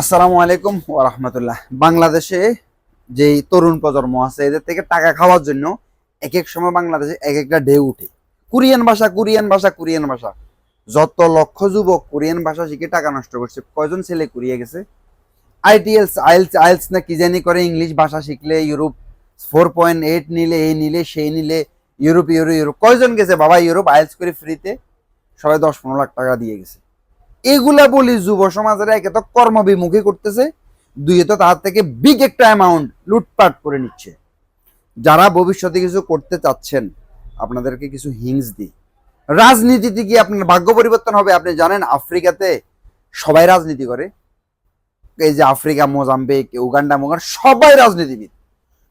আসসালামু আলাইকুম ওয়া রাহমাতুল্লাহ। বাংলাদেশে যেই তরুণ প্রজন্ম আছে, এদের থেকে টাকা খাওয়ার জন্য এক এক সময় বাংলাদেশে এক একটা ঢেউ উঠে। কোরিয়ান ভাষা কোরিয়ান ভাষা কোরিয়ান ভাষা। যত লক্ষ যুবক কোরিয়ান ভাষা শিখে টাকা নষ্ট করছে, কয়জন ছেলে কোরিয়া গেছে? আইটিএলস আইলস আইলস না কি জানি করে ইংলিশ ভাষা শিখলে ইউরোপ, ফোর পয়েন্ট এইট নিলে এই নিলে সেই নিলে ইউরোপ ইউরো ইউরোপ। কয়জন গেছে? বাবা, ইউরোপ আইলস করে ফ্রিতে সবাই দশ পনেরো লাখ টাকা দিয়ে গেছে। এগুলা বলি যুব সমাজের একে তো কর্মবিমুখী করতেছে, দুই তো তার থেকে বিগ একটা অ্যামাউন্ট লুটপাট করে নিচ্ছে। যারা ভবিষ্যতে কিছু করতে চাচ্ছেন, আপনাদেরকে কিছু হিংস দিই। রাজনীতিতে কি আপনার ভাগ্য পরিবর্তন হবে? আপনি জানেন আফ্রিকাতে সবাই রাজনীতি করে। এই যে আফ্রিকা, মোজাম্বিক, উগান্ডা মোগান সবাই রাজনীতিবিদ।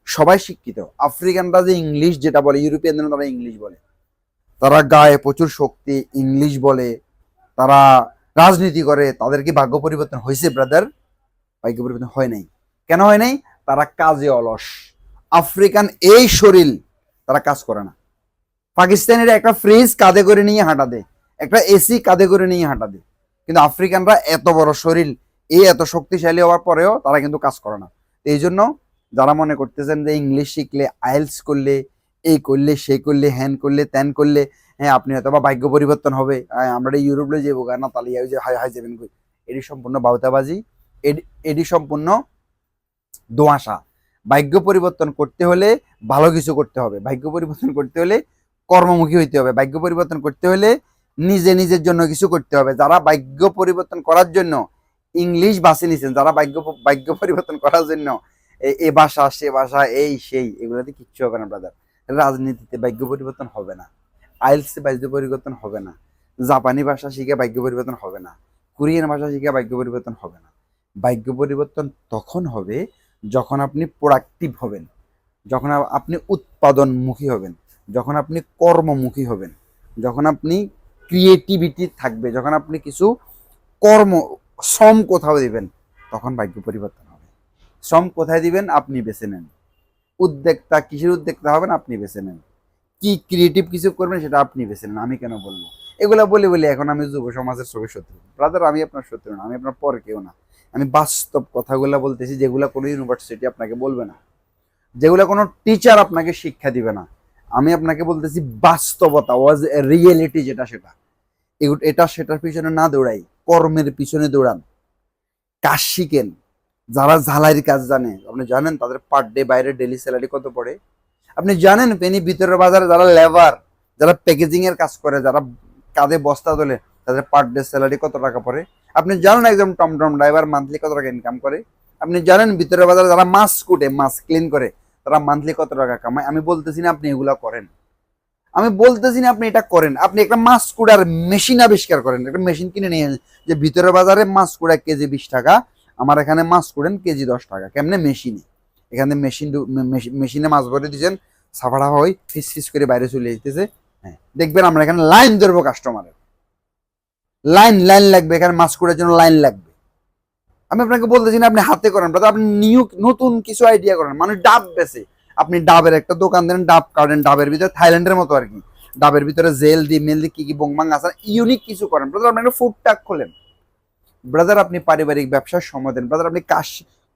সবাই শিক্ষিত। আফ্রিকানরা যে ইংলিশ যেটা বলে ইউরোপিয়ানরা তারা ইংলিশ বলে। তারা গায়ে প্রচুর শক্তি ইংলিশ বলে। তারা রাজনীতি করে, তাদের কি ভাগ্য পরিবর্তন হয়েছে ব্রাদার ভাগ্য পরিবর্তন হয় নাই। কেন হয় নাই? তারা কাজে অলস। আফ্রিকান এই শরীর তারা কাজ করে না। পাকিস্তানের একটা ফ্রিজ কাঁধে করে নিয়ে হাঁটা দেয়, একটা এসি কাঁধে করে নিয়ে হাঁটা দেয়। কিন্তু আফ্রিকানরা এত বড় শরীর, এই এত শক্তিশালী হওয়ার পরেও তারা কিন্তু কাজ করে না। এই জন্য যারা মনে করতেছেন যে ইংলিশ শিখলে আইএলস করলে, এই করলে, সেই করলে, হ্যান করলে, ত্যান করলে হ্যাঁ আপনি হয়তো বা ভাগ্য পরিবর্তন হবে। আমরা ইউরোপে যাব না ওই যে হাই হাই যাবেন কই? এটি সম্পূর্ণ বাউতাবাজি এটি সম্পূর্ণ দোয়াশা ভাগ্য পরিবর্তন করতে হলে ভালো কিছু করতে হবে। ভাগ্য পরিবর্তন করতে হলে কর্মমুখী হইতে হবে। ভাগ্য পরিবর্তন করতে হলে নিজে নিজের জন্য কিছু করতে হবে। যারা ভাগ্য পরিবর্তন করার জন্য ইংলিশ বাসে নিছেন, যারা ভাগ্য ভাগ্য পরিবর্তন করার জন্য এ ভাষা সে ভাষা এই, সেই, এগুলোতে কিচ্ছু হবে না ব্রাদার রাজনীতিতে ভাগ্য পরিবর্তন হবে না। আইলসে ভাগ্য পরিবর্তন হবে না। জাপানি ভাষা শিখে বাক্য পরিবর্তন হবে না। কোরিয়ান ভাষা শিখে বাক্য পরিবর্তন হবে না। বাক্য পরিবর্তন তখন হবে যখন আপনি প্রোডাক্টিভ হবেন, যখন আপনি উৎপাদনমুখী হবেন, যখন আপনি কর্মমুখী হবেন, যখন আপনি ক্রিয়েটিভিটি থাকবে, যখন আপনি কিছু কর্ম, শ্রম কোথাও দিবেন, তখন বাক্য পরিবর্তন হবে। শ্রম কোথায় দিবেন? আপনি বেছে নেন। উদ্যোক্তা, কিসের উদ্যোক্তা হবেন? আপনি বেছে নেন। কি ক্রিয়েটিভ কিছু করবেন সেটা আপনি বেছে নেন, আমি কেন বলব? এগুলা বলে বলে এখন আমি যুব সমাজের চোখে শত্রু। ব্রাদার আমি আপনার শত্রু না, আমি আপনার পর কেউ না। আমি বাস্তব কথাগুলো বলতেছি যেগুলো কোনো ইউনিভার্সিটি আপনাকে বলবে না। যেগুলো কোনো টিচার আপনাকে শিক্ষা দিবে না। আমি আপনাকে বলতেছি বাস্তবতা ওয়াজ রিয়েলিটি যেটা সেটা। এটা সেটার পিছনে না দৌড়াই, কর্মের পিছনে দৌড়ান। কাজ শিখেন। যারা ঝালাইয়ের কাজ জানে, আপনি জানেন তাদের পার ডে বাইরে ডেলি স্যালারি কত পড়ে? আপনি জানেন পেনি ভিতরের বাজারে যারা লেবার, যারা প্যাকেজিং এর কাজ করে, যারা কাঁধে বস্তা তোলে, তাদের পার ডে স্যালারি কত টাকা পড়ে? আপনি জানেন একজন টমটম ড্রাইভার মান্থলি কত টাকা ইনকাম করে? আপনি জানেন ভিতরের বাজারে যারা মাছ কুটে, মাছ ক্লিন করে, তারা মান্থলি কত টাকা কামায়? আমি বলতেছি না আপনি এগুলা করেন। আমি বলতেছি না আপনি এটা করেন। আপনি একটা মাছ কুড়ার মেশিন আবিষ্কার করেন। একটা মেশিন কিনে নিয়ে যে ভিতরের বাজারে মাছ কুড়া কেজি বিশ টাকা, আমার এখানে মাছ কুড়েন কেজি দশ টাকা। কেমনে? মেশিনে এখানে মেশিন মেশিনে মাছ ভরে দিচ্ছেন সাফাড়া হয় ফিস ফিস করে বাইরে চলে যেতেছে। হ্যাঁ দেখবেন আমরা এখানে লাইন ধরবো কাস্টমারের লাইন লাইন লাগবে এখানে মাছ করার জন্য লাইন লাগবে। আমি আপনাকে বলতেছি না আপনি হাতে করেন brother, আপনি নিউ নতুন কিছু আইডিয়া করেন মানে ডাব বেছে। আপনি ডাবের একটা দোকান দেন ডাব কাটেন ডাবের ভিতরে থাইল্যান্ডের মতো আর কি। ডাবের ভিতরে জেল দি মেল দি কি কি বংবাং আছে ইউনিক কিছু করেন। ব্রাদার আপনি একটা ফুড ট্যাক খোলেন। ব্রাদার আপনি পারিবারিক ব্যবসার সময় দেন। ব্রাদার আপনি কাশ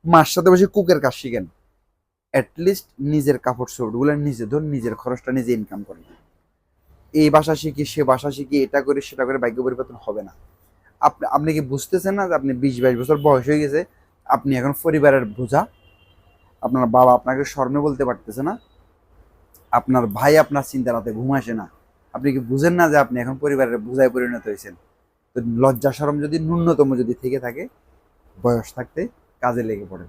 মার সাথে বসে কুকের কাজ শিখেন। অ্যাটলিস্ট নিজের কাপড় চোপড়গুলো নিজে ধর, নিজের খরচটা নিজে ইনকাম করেন এই ভাষা শিখি, সে ভাষা শিখি, এটা করে, সেটা করে, ভাগ্য পরিবর্তন হবে না। আপনি আপনি কি বুঝতেছেন না যে আপনি বিশ, বাইশ বছর বয়স হয়ে গেছে, আপনি এখন পরিবারের বোঝা? আপনার বাবা আপনাকে স্মরণে বলতে পারতেছে না। আপনার ভাই আপনার চিন্তা রাতে ঘুম আসে না। আপনি কি বুঝেন না যে আপনি এখন পরিবারের বোঝায় পরিণত হয়েছেন? তো লজ্জা সরম যদি ন্যূনতম যদি থেকে থাকে, বয়স থাকতে কাজে লেগে পড়েন